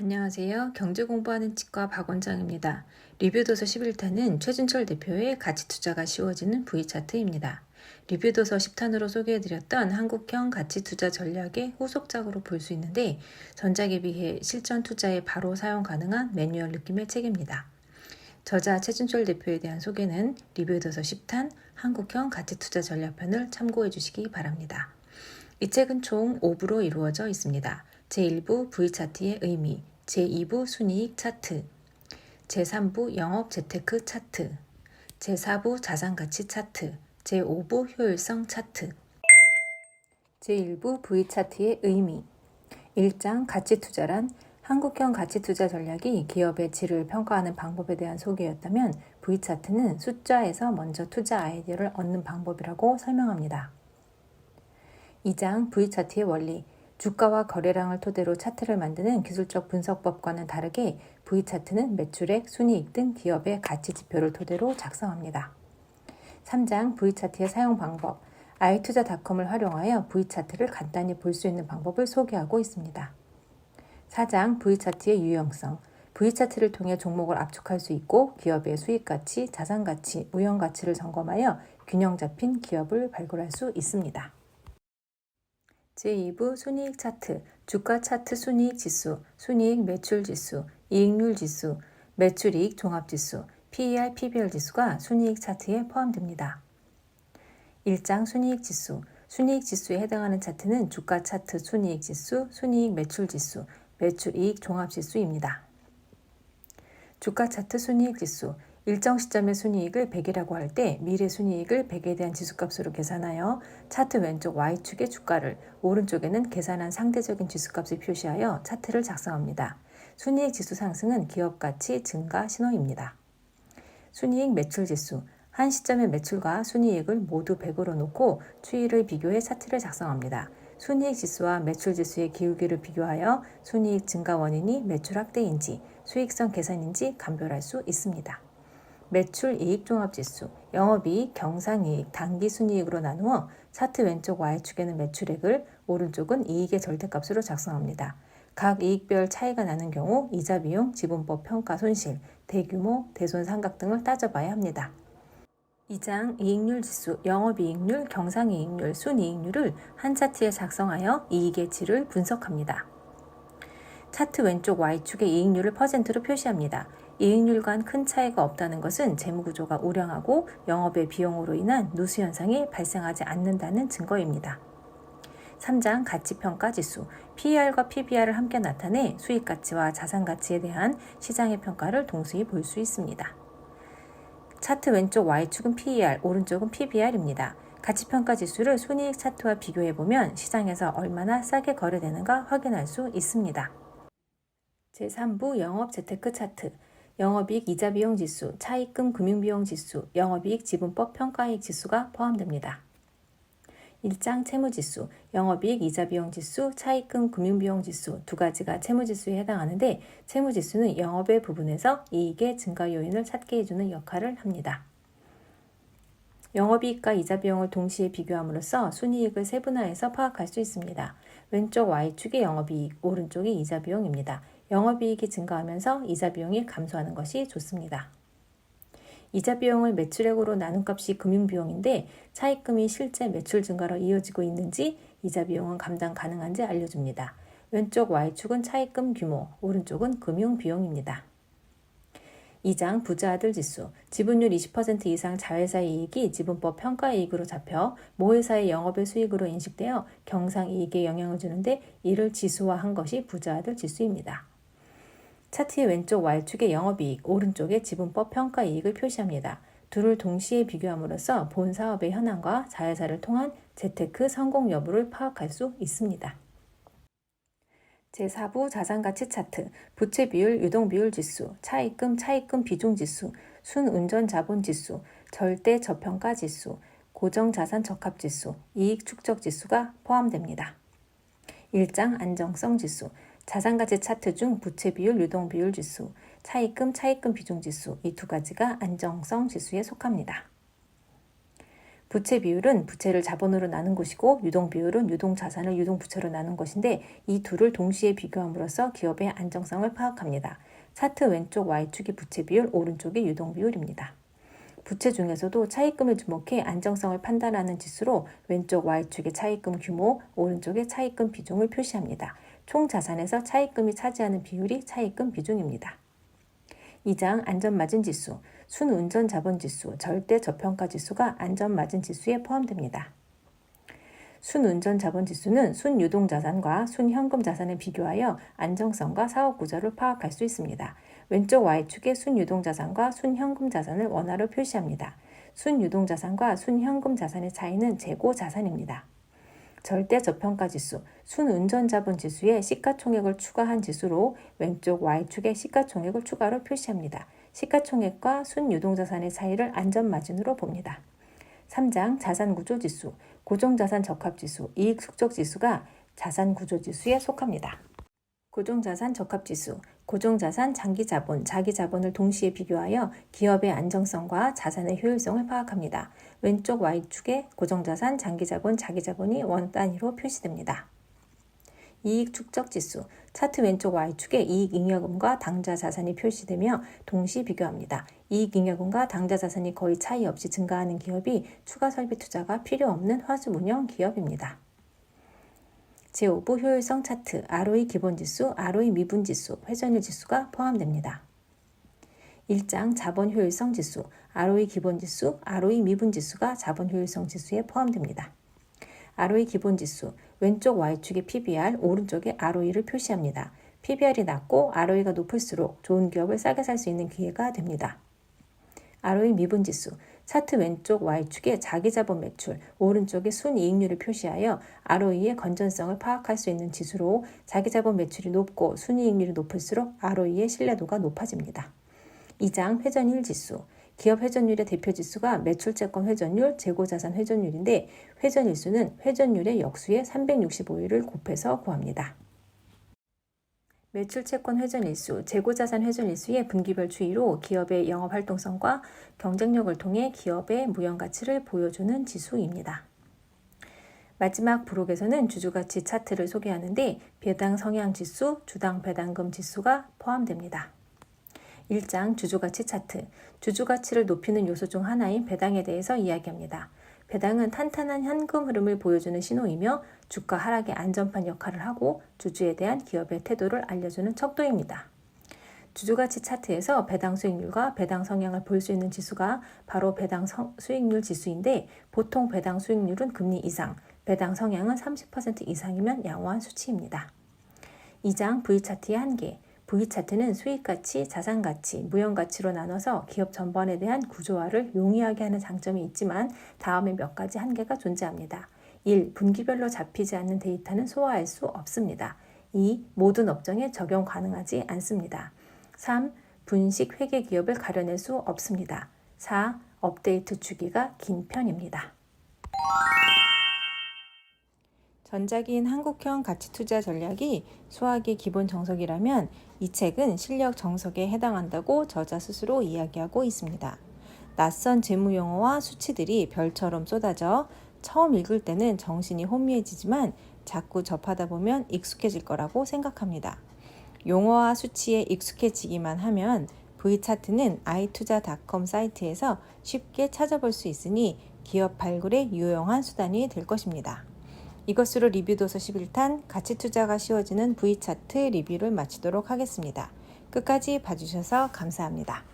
안녕하세요. 경제 공부하는 치과 박 원장입니다. 리뷰도서 11탄은 최준철 대표의 가치 투자가 쉬워지는 V차트입니다. 리뷰도서 10탄으로 소개해드렸던 한국형 가치 투자 전략의 후속작으로 볼 수 있는데 전작에 비해 실전 투자에 바로 사용 가능한 매뉴얼 느낌의 책입니다. 저자 최준철 대표에 대한 소개는 리뷰도서 10탄 한국형 가치 투자 전략편을 참고해 주시기 바랍니다. 이 책은 총 5부로 이루어져 있습니다. 제1부 V차트의 의미, 제2부 순이익 차트, 제3부 영업 재테크 차트, 제4부 자산가치 차트, 제5부 효율성 차트, 제1부 V차트의 의미 1장 가치 투자란 한국형 가치 투자 전략이 기업의 질을 평가하는 방법에 대한 소개였다면 V차트는 숫자에서 먼저 투자 아이디어를 얻는 방법이라고 설명합니다. 2장 V차트의 원리 주가와 거래량을 토대로 차트를 만드는 기술적 분석법과는 다르게 V차트는 매출액, 순이익 등 기업의 가치 지표를 토대로 작성합니다. 3장 V차트의 사용 방법 i투자닷컴을 활용하여 V차트를 간단히 볼 수 있는 방법을 소개하고 있습니다. 4장 V차트의 유형성 V차트를 통해 종목을 압축할 수 있고 기업의 수익가치, 자산가치, 무형가치를 점검하여 균형 잡힌 기업을 발굴할 수 있습니다. 제2부 순이익 차트, 주가 차트 순이익 지수, 순이익 매출 지수, 이익률 지수, 매출이익 종합 지수, PER, PBR 지수가 순이익 차트에 포함됩니다. 1장 순이익 지수, 순이익 지수에 해당하는 차트는 주가 차트 순이익 지수, 순이익 매출 지수, 매출이익 종합 지수입니다. 주가 차트 순이익 지수, 일정 시점의 순이익을 100이라고 할 때 미래 순이익을 100에 대한 지수값으로 계산하여 차트 왼쪽 Y축의 주가를 오른쪽에는 계산한 상대적인 지수값을 표시하여 차트를 작성합니다. 순이익 지수 상승은 기업 가치 증가 신호입니다. 순이익 매출 지수 한 시점의 매출과 순이익을 모두 100으로 놓고 추이를 비교해 차트를 작성합니다. 순이익 지수와 매출 지수의 기울기를 비교하여 순이익 증가 원인이 매출 확대인지 수익성 개선인지 감별할 수 있습니다. 매출 이익 종합 지수, 영업이익, 경상이익, 단기순이익으로 나누어 차트 왼쪽 Y축에는 매출액을, 오른쪽은 이익의 절대값으로 작성합니다. 각 이익별 차이가 나는 경우 이자 비용, 지분법 평가 손실, 대규모, 대손 삼각 등을 따져봐야 합니다. 2장 이익률 지수, 영업이익률, 경상이익률, 순이익률을 한 차트에 작성하여 이익의 질을 분석합니다. 차트 왼쪽 Y축의 이익률을 퍼센트로 표시합니다. 이익률과는 큰 차이가 없다는 것은 재무구조가 우량하고 영업의 비용으로 인한 누수 현상이 발생하지 않는다는 증거입니다. 3장 가치평가 지수 PER과 PBR을 함께 나타내 수익 가치와 자산 가치에 대한 시장의 평가를 동시에 볼 수 있습니다. 차트 왼쪽 Y축은 PER, 오른쪽은 PBR입니다. 가치평가 지수를 손익 차트와 비교해 보면 시장에서 얼마나 싸게 거래되는가 확인할 수 있습니다. 제3부 영업 재테크 차트 영업이익 이자 비용 지수, 차입금 금융 비용 지수, 영업이익 지분법 평가이익 지수가 포함됩니다. 1장 채무 지수, 영업이익 이자 비용 지수, 차입금 금융 비용 지수 두 가지가 채무 지수에 해당하는데 채무 지수는 영업의 부분에서 이익의 증가 요인을 찾게 해주는 역할을 합니다. 영업이익과 이자 비용을 동시에 비교함으로써 순이익을 세분화해서 파악할 수 있습니다. 왼쪽 Y축이 영업이익, 오른쪽이 이자 비용입니다. 영업이익이 증가하면서 이자 비용이 감소하는 것이 좋습니다. 이자 비용을 매출액으로 나눈 값이 금융 비용인데 차입금이 실제 매출 증가로 이어지고 있는지 이자 비용은 감당 가능한지 알려줍니다. 왼쪽 Y축은 차입금 규모, 오른쪽은 금융 비용입니다. 2장 부자 아들 지수. 지분율 20% 이상 자회사 이익이 지분법 평가 이익으로 잡혀 모회사의 영업의 수익으로 인식되어 경상 이익에 영향을 주는데 이를 지수화한 것이 부자 아들 지수입니다. 차트의 왼쪽 Y축의 영업이익, 오른쪽의 지분법 평가이익을 표시합니다. 둘을 동시에 비교함으로써 본 사업의 현황과 자회사를 통한 재테크 성공 여부를 파악할 수 있습니다. 제4부 자산가치 차트, 부채 비율, 유동 비율 지수, 차입금, 차입금 비중 지수, 순운전 자본 지수, 절대 저평가 지수, 고정 자산 적합 지수, 이익 축적 지수가 포함됩니다. 1장 안정성 지수, 자산가치 차트 중 부채 비율, 유동 비율 지수, 차입금, 차입금 비중 지수 이 두 가지가 안정성 지수에 속합니다. 부채 비율은 부채를 자본으로 나눈 것이고 유동 비율은 유동 자산을 유동 부채로 나눈 것인데 이 둘을 동시에 비교함으로써 기업의 안정성을 파악합니다. 차트 왼쪽 Y축이 부채 비율, 오른쪽이 유동 비율입니다. 부채 중에서도 차입금을 주목해 안정성을 판단하는 지수로 왼쪽 Y축의 차입금 규모, 오른쪽의 차입금 비중을 표시합니다. 총 자산에서 차입금이 차지하는 비율이 차입금 비중입니다. 2장 안전마진 지수, 순운전 자본 지수, 절대 저평가 지수가 안전마진 지수에 포함됩니다. 순운전 자본 지수는 순유동 자산과 순현금 자산을 비교하여 안정성과 사업 구조를 파악할 수 있습니다. 왼쪽 Y축의 순유동 자산과 순현금 자산을 원화로 표시합니다. 순유동 자산과 순현금 자산의 차이는 재고 자산입니다. 절대 저평가 지수, 순운전 자본 지수에 시가총액을 추가한 지수로 왼쪽 Y축에 시가총액을 추가로 표시합니다. 시가총액과 순유동자산의 차이를 안전마진으로 봅니다. 3장 자산구조지수, 고정자산 적합지수, 이익숙적지수가 자산구조지수에 속합니다. 고정자산 적합지수, 고정자산 장기자본, 자기자본을 동시에 비교하여 기업의 안정성과 자산의 효율성을 파악합니다. 왼쪽 Y축에 고정자산, 장기자본, 자기자본이 원 단위로 표시됩니다. 이익 축적 지수, 차트 왼쪽 Y축에 이익 잉여금과 당좌 자산이 표시되며 동시 비교합니다. 이익 잉여금과 당좌 자산이 거의 차이 없이 증가하는 기업이 추가 설비 투자가 필요 없는 화수문형 기업입니다. 제5부 효율성 차트, ROE 기본지수, ROE 미분지수, 회전율 지수가 포함됩니다. 1장 자본 효율성 지수, ROE 기본지수, ROE 미분지수가 자본 효율성 지수에 포함됩니다. ROE 기본지수, 왼쪽 Y축의 PBR, 오른쪽에 ROE를 표시합니다. PBR이 낮고 ROE가 높을수록 좋은 기업을 싸게 살 수 있는 기회가 됩니다. ROE 미분지수, 차트 왼쪽 Y축에 자기자본 매출, 오른쪽에 순이익률을 표시하여 ROE의 건전성을 파악할 수 있는 지수로 자기자본 매출이 높고 순이익률이 높을수록 ROE의 신뢰도가 높아집니다. 2장 회전율 지수, 기업 회전율의 대표 지수가 매출채권 회전율, 재고자산 회전율인데 회전일수는 회전율의 역수에 365일을 곱해서 구합니다. 매출 채권 회전 일수, 재고 자산 회전 일수의 분기별 추이로 기업의 영업 활동성과 경쟁력을 통해 기업의 무형 가치를 보여주는 지수입니다. 마지막 부록에서는 주주가치 차트를 소개하는데 배당 성향 지수, 주당 배당금 지수가 포함됩니다. 1장 주주가치 차트. 주주가치를 높이는 요소 중 하나인 배당에 대해서 이야기합니다. 배당은 탄탄한 현금 흐름을 보여주는 신호이며 주가 하락의 안전판 역할을 하고 주주에 대한 기업의 태도를 알려주는 척도입니다. 주주가치 차트에서 배당 수익률과 배당 성향을 볼 수 있는 지수가 바로 배당 수익률 지수인데 보통 배당 수익률은 금리 이상, 배당 성향은 30% 이상이면 양호한 수치입니다. 2장 V차트의 한계. V차트는 수익가치, 자산가치, 무형가치로 나눠서 기업 전반에 대한 구조화를 용이하게 하는 장점이 있지만 다음에 몇 가지 한계가 존재합니다. 1. 분기별로 잡히지 않는 데이터는 소화할 수 없습니다. 2. 모든 업종에 적용 가능하지 않습니다. 3. 분식 회계 기업을 가려낼 수 없습니다. 4. 업데이트 주기가 긴 편입니다. 전작인 한국형 가치투자 전략이 수학의 기본 정석이라면 이 책은 실력 정석에 해당한다고 저자 스스로 이야기하고 있습니다. 낯선 재무 용어와 수치들이 별처럼 쏟아져 처음 읽을 때는 정신이 혼미해지지만 자꾸 접하다 보면 익숙해질 거라고 생각합니다. 용어와 수치에 익숙해지기만 하면 V차트는 i투자닷컴 사이트에서 쉽게 찾아볼 수 있으니 기업 발굴에 유용한 수단이 될 것입니다. 이것으로 리뷰도서 11탄 가치 투자가 쉬워지는 V차트 리뷰를 마치도록 하겠습니다. 끝까지 봐주셔서 감사합니다.